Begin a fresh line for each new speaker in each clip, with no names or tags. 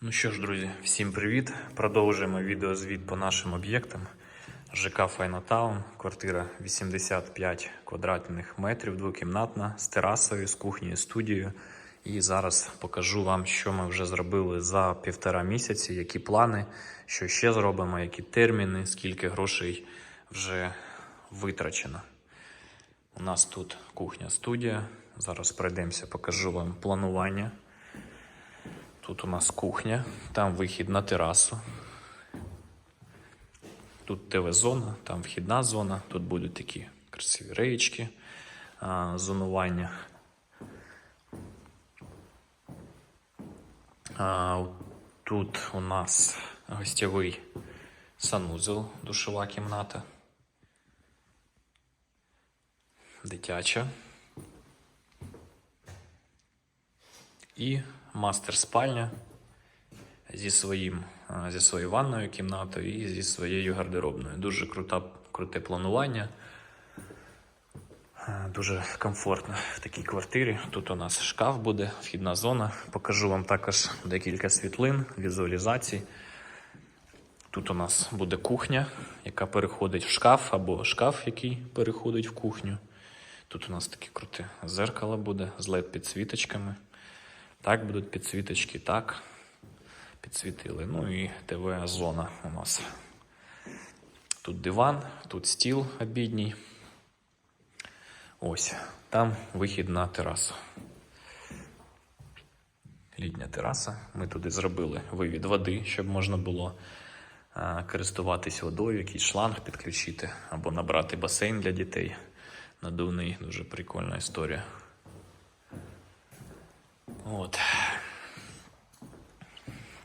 Ну що ж, друзі, всім привіт! Продовжуємо відеозвіт по нашим об'єктам. ЖК Файнатаун, квартира 85 квадратних метрів, двокімнатна, з терасою, з кухнею, студією. І зараз покажу вам, що ми вже зробили за півтора місяці, які плани, що ще зробимо, які терміни, скільки грошей вже витрачено. У нас тут кухня-студія. Зараз пройдемося, покажу вам планування. Тут у нас кухня, там вихід на терасу. Тут ТВ-зона, там вхідна зона, тут будуть такі красиві реєчки, зонування. Тут у нас гостєвий санузел, душова кімната. Дитяча. І мастер спальня зі, своїм, зі своєю ванною кімнатою і зі своєю гардеробною. Дуже крута, круте планування. Дуже комфортно в такій квартирі. Тут у нас шкаф буде, вхідна зона. Покажу вам також декілька світлин, візуалізацій. Тут у нас буде кухня, яка переходить в шкаф, або шкаф, який переходить в кухню. Тут у нас таке круте зеркало буде з led підсвіточками. Так будуть підсвіточки, так. Підсвітили. Ну і ТВ-зона у нас. Тут диван, тут стіл обідній. Ось, там вихід на терасу. Літня тераса. Ми туди зробили вивід води, щоб можна було користуватись водою, якийсь шланг підключити або набрати басейн для дітей. Надувний, дуже прикольна історія. От.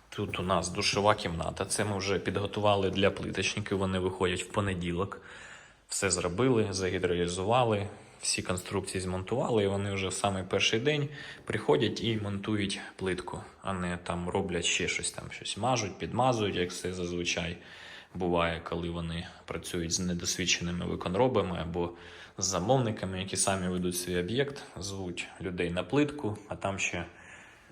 Тут у нас душова кімната. Це ми вже підготували для плиточників. Вони виходять в понеділок. Все зробили, загідроалізували, всі конструкції змонтували, і вони вже в самий перший день приходять і монтують плитку, а не там роблять ще щось там, щось мажуть, підмазують, як це зазвичай буває, коли вони працюють з недосвідченими виконробами або з замовниками, які самі ведуть свій об'єкт, звуть людей на плитку, а там ще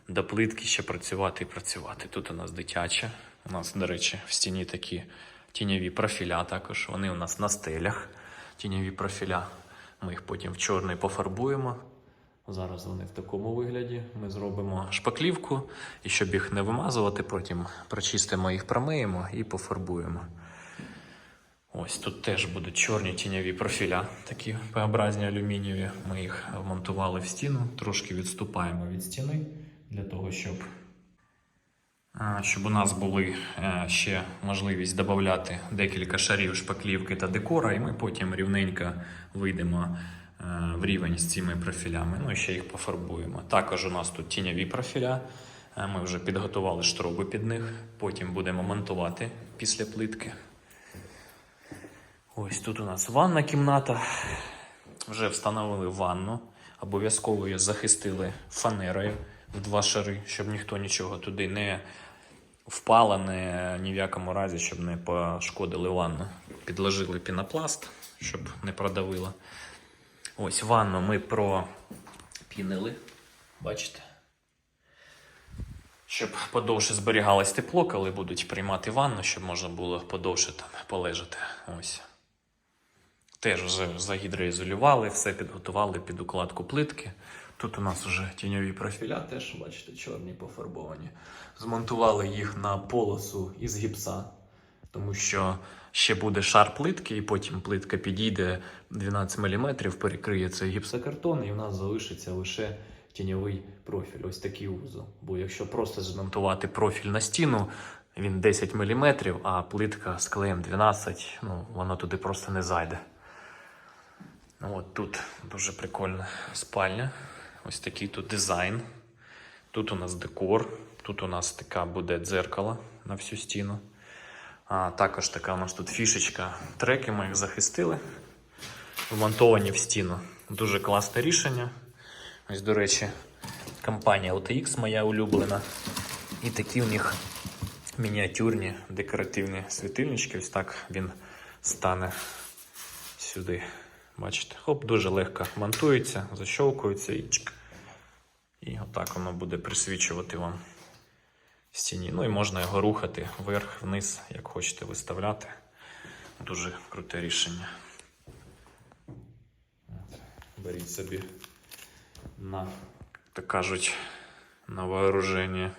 до плитки ще працювати і працювати. Тут у нас дитяча. У нас, до речі, в стіні такі тіньові профіля також. Вони у нас на стелях. Тіньові профіля. Ми їх потім в чорний пофарбуємо. Зараз вони в такому вигляді. Ми зробимо шпаклівку, і щоб їх не вимазувати, потім прочистимо їх, промиємо і пофарбуємо. Ось тут теж будуть чорні тіньові профіля, такі П-образні алюмінієві. Ми їх вмонтували в стіну, трошки відступаємо від стіни для того, щоб, щоб у нас були е, ще можливість додати декілька шарів шпаклівки та декора, і ми потім рівненько вийдемо е, в рівень з цими профілями. Ну і ще їх пофарбуємо. Також у нас тут тіньові профіля. Е, Ми вже підготували штроби під них, потім будемо монтувати після плитки. Ось тут у нас ванна кімната. Вже встановили ванну. Обов'язково її захистили фанерою в два шари, щоб ніхто нічого туди не впало, не, ні в якому разі, щоб не пошкодили ванну. Підложили пінопласт, щоб не продавило. Ось ванну ми пропінили. Бачите? Щоб подовше зберігалось тепло, коли будуть приймати ванну, щоб можна було подовше там полежати. Ось. Теж вже загідроізолювали, все підготували під укладку плитки. Тут у нас вже тіньові профіля, теж, бачите, чорні пофарбовані. Змонтували їх на полосу із гіпса, тому що ще буде шар плитки, і потім плитка підійде 12 мм, перекриє цей гіпсокартон, і в нас залишиться лише тіньовий профіль. Ось такий узол. Бо якщо просто змонтувати профіль на стіну, він 10 мм, а плитка з клеєм 12, ну, воно туди просто не зайде. Ну, От тут дуже прикольна спальня. Ось такий тут дизайн. Тут у нас декор, тут у нас така буде дзеркало на всю стіну. А також така у нас тут фішечка. Треки ми їх захистили, вмонтовані в стіну. Дуже класне рішення. Ось, до речі, компанія LTX моя улюблена. І такі у них мініатюрні декоративні світильнички. Ось так він стане сюди. Бачите, хоп, дуже легко монтується, защовкується і чик. І отак воно буде присвічувати вам стіні. Ну і можна його рухати вверх, вниз, як хочете виставляти. Дуже круте рішення. Беріть собі на, так кажуть, на вооруження.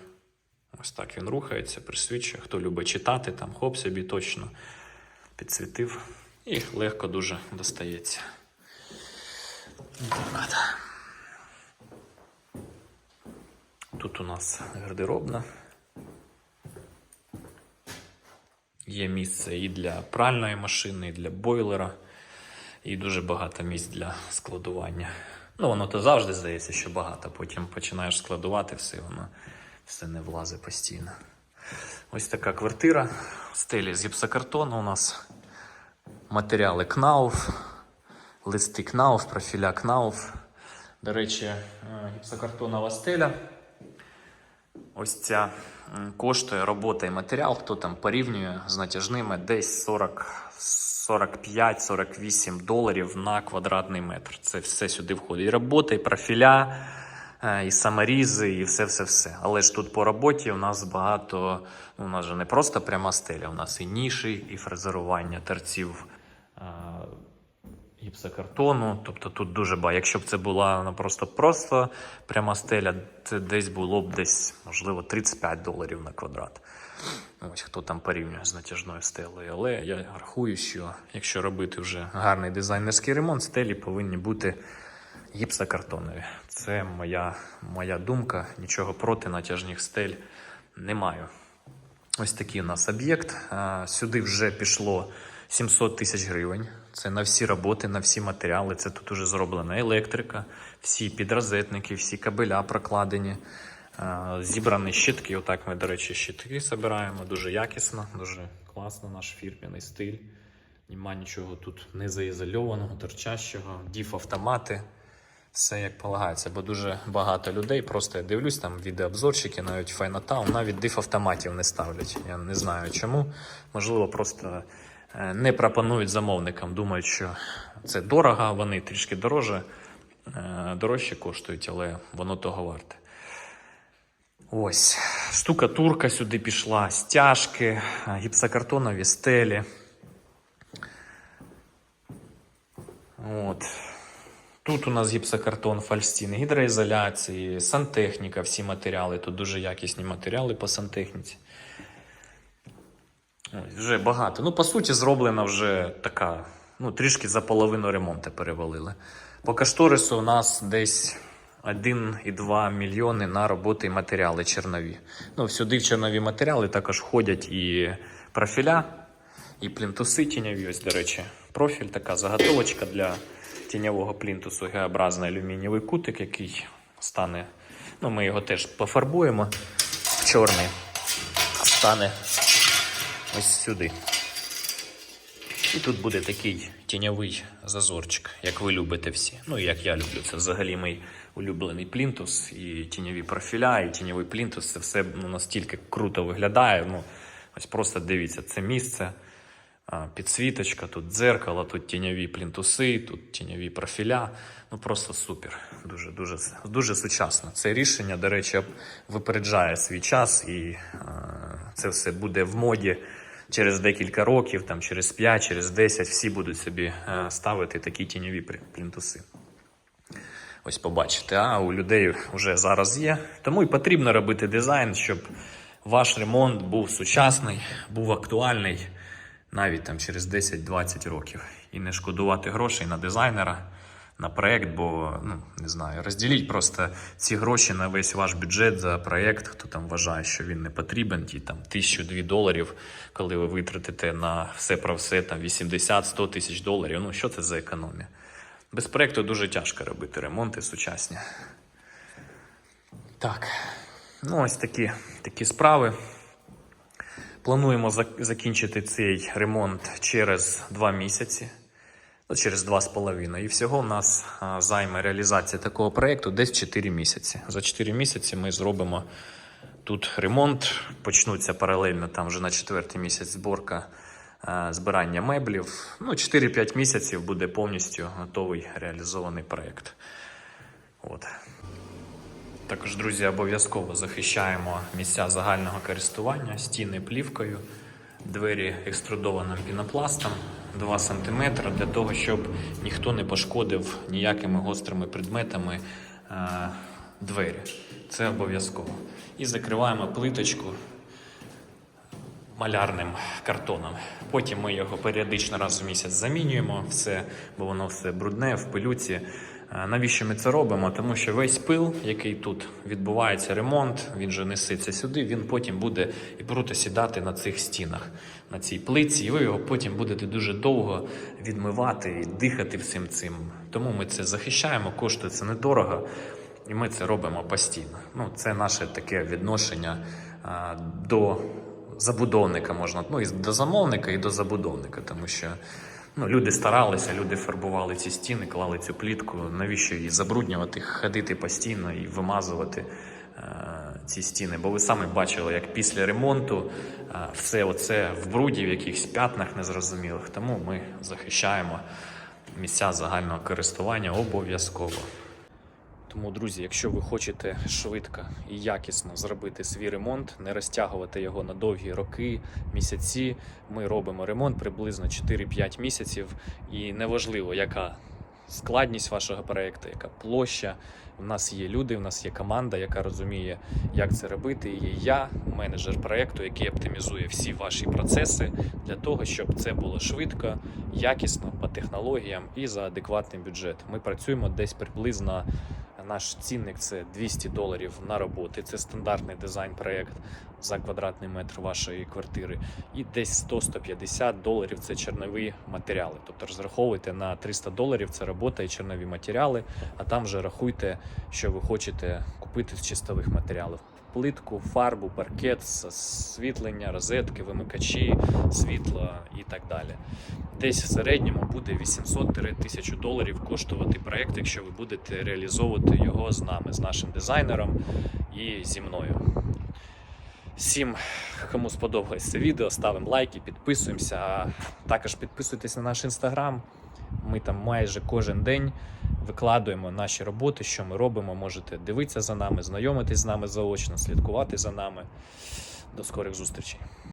Ось так він рухається, присвічує. Хто любить читати, там хоп собі точно підсвітив. І легко дуже достається. Тут у нас гардеробна. Є місце і для пральної машини, і для бойлера, і дуже багато місць для складування. Ну, воно то завжди здається, що багато. Потім починаєш складувати все, воно все не влазить постійно. Ось така квартира. Стелі з гіпсокартону у нас матеріали КНАУФ, листи КНАУФ, профіля КНАУФ. До речі, е, гіпсокартонова стеля. Ось ця коштує робота і матеріал, хто там порівнює з натяжними, десь 40, 45-48 доларів на квадратний метр. Це все сюди входить. І робота, і профіля, е, і саморізи, і все-все-все. Але ж тут по роботі у нас багато, ну, у нас же не просто пряма стеля, у нас і ніші, і фрезерування торців. Гіпсокартону. Тобто тут дуже багато. Якщо б це була ну, просто просто пряма стеля, це десь було б десь, можливо, 35 доларів на квадрат. Ось хто там порівнює з натяжною стелею. Але я рахую, що якщо робити вже гарний дизайнерський ремонт, стелі повинні бути гіпсокартонові. Це моя, моя думка. Нічого проти натяжних стель не маю. Ось такий у нас об'єкт. Сюди вже пішло 700 тисяч гривень. Це на всі роботи, на всі матеріали. Це тут уже зроблена електрика, всі підрозетники, всі кабеля прокладені. Зібрані щитки. Отак ми, до речі, щитки збираємо. Дуже якісно, дуже класно, наш фірменний стиль. Нема нічого тут не заізольованого, торчащого, діф автомати. Все як полагається, бо дуже багато людей. Просто я дивлюсь, там відеообзорщики, навіть Файнатаун, навіть диф автоматів не ставлять. Я не знаю чому. Можливо, просто е, не пропонують замовникам. Думають, що це дорого, вони трішки дороже, е, дорожче коштують, але воно того варте. Ось, штукатурка сюди пішла, стяжки, е, гіпсокартонові стелі. От. Тут у нас гіпсокартон, фальстін, гідроізоляції, сантехніка, всі матеріали. Тут дуже якісні матеріали по сантехніці. Вже багато. Ну, по суті, зроблена вже така, ну, трішки за половину ремонту перевалили. По кошторису у нас десь 1,2 мільйони на роботи і матеріали чернові. Ну, сюди в чернові матеріали також входять і профіля, і плінтуси тіньові. Ось, до речі, профіль така заготовочка для тіньового плінтусу, Г-образний алюмінієвий кутик, який стане. Ну, ми його теж пофарбуємо чорний, стане ось сюди. І тут буде такий тіньовий зазорчик, як ви любите всі. Ну, і як я люблю. Це взагалі мій улюблений плінтус, і тіньові профіля, і тіньовий плінтус. Це все ну, настільки круто виглядає. Ну, ось просто дивіться, це місце. Підсвіточка, тут дзеркало, тут тіньові плінтуси, тут тіньові профіля. Ну просто супер. Дуже, дуже, дуже сучасно. Це рішення, до речі, випереджає свій час, і це все буде в моді через декілька років, там, через 5, через 10, всі будуть собі е, ставити такі тіньові плінтуси. Ось побачите, а у людей вже зараз є. Тому і потрібно робити дизайн, щоб ваш ремонт був сучасний, був актуальний навіть там через 10-20 років. І не шкодувати грошей на дизайнера, на проект, бо ну не знаю, розділіть просто ці гроші на весь ваш бюджет за проект, хто там вважає, що він не потрібен, ті там тисячу-дві доларів, коли ви витратите на все про все там 80-100 тисяч доларів. Ну що це за економія? Без проекту дуже тяжко робити ремонти сучасні. Так, ну ось такі, такі справи. Плануємо закінчити цей ремонт через два місяці, через два з половиною. І всього в нас займе реалізація такого проєкту десь 4 місяці. За 4 місяці ми зробимо тут ремонт. Почнуться паралельно там вже на четвертий місяць зборка збирання меблів. Ну, 4-5 місяців буде повністю готовий реалізований проєкт. От. Також, друзі, обов'язково захищаємо місця загального користування, стіни плівкою, двері екструдованим пінопластом 2 см для того, щоб ніхто не пошкодив ніякими гострими предметами е, двері. Це обов'язково. І закриваємо плиточку малярним картоном. Потім ми його періодично раз в місяць замінюємо, все, бо воно все брудне в пилюці. Е, Навіщо ми це робимо? Тому що весь пил, який тут відбувається ремонт, він же несеться сюди, він потім буде і круто сідати на цих стінах, на цій плиці, і ви його потім будете дуже довго відмивати і дихати всім цим. Тому ми це захищаємо, коштує це недорого, і ми це робимо постійно. Ну, це наше таке відношення а, до забудовника можна, ну і до замовника, і до забудовника, тому що ну, люди старалися, люди фарбували ці стіни, клали цю плітку. Навіщо її забруднювати, ходити постійно і вимазувати е, ці стіни? Бо ви самі бачили, як після ремонту е, все оце в бруді, в якихось п'ятнах незрозумілих. Тому ми захищаємо місця загального користування обов'язково. Тому, друзі, якщо ви хочете швидко і якісно зробити свій ремонт, не розтягувати його на довгі роки, місяці, ми робимо ремонт приблизно 4-5 місяців, і неважливо, яка складність вашого проєкту, яка площа. У нас є люди, у нас є команда, яка розуміє, як це робити. І я, менеджер проєкту, який оптимізує всі ваші процеси для того, щоб це було швидко, якісно, по технологіям і за адекватний бюджет. Ми працюємо десь приблизно. Наш цінник це 200 доларів на роботи. Це стандартний дизайн-проект за квадратний метр вашої квартири. І десь 100-150 доларів це чернові матеріали. Тобто розраховуйте на 300 доларів це робота і чернові матеріали, а там вже рахуйте, що ви хочете купити з чистових матеріалів. Плитку, фарбу, паркет, освітлення, розетки, вимикачі, світло і так далі. Десь в середньому буде 800-1000 доларів коштувати проект, якщо ви будете реалізовувати його з нами, з нашим дизайнером і зі мною. Всім, кому сподобалось це відео, ставимо лайки, підписуємося. Також підписуйтесь на наш інстаграм. Ми там майже кожен день викладуємо наші роботи, що ми робимо. Можете дивитися за нами, знайомитись з нами заочно, слідкувати за нами. До скорих зустрічей.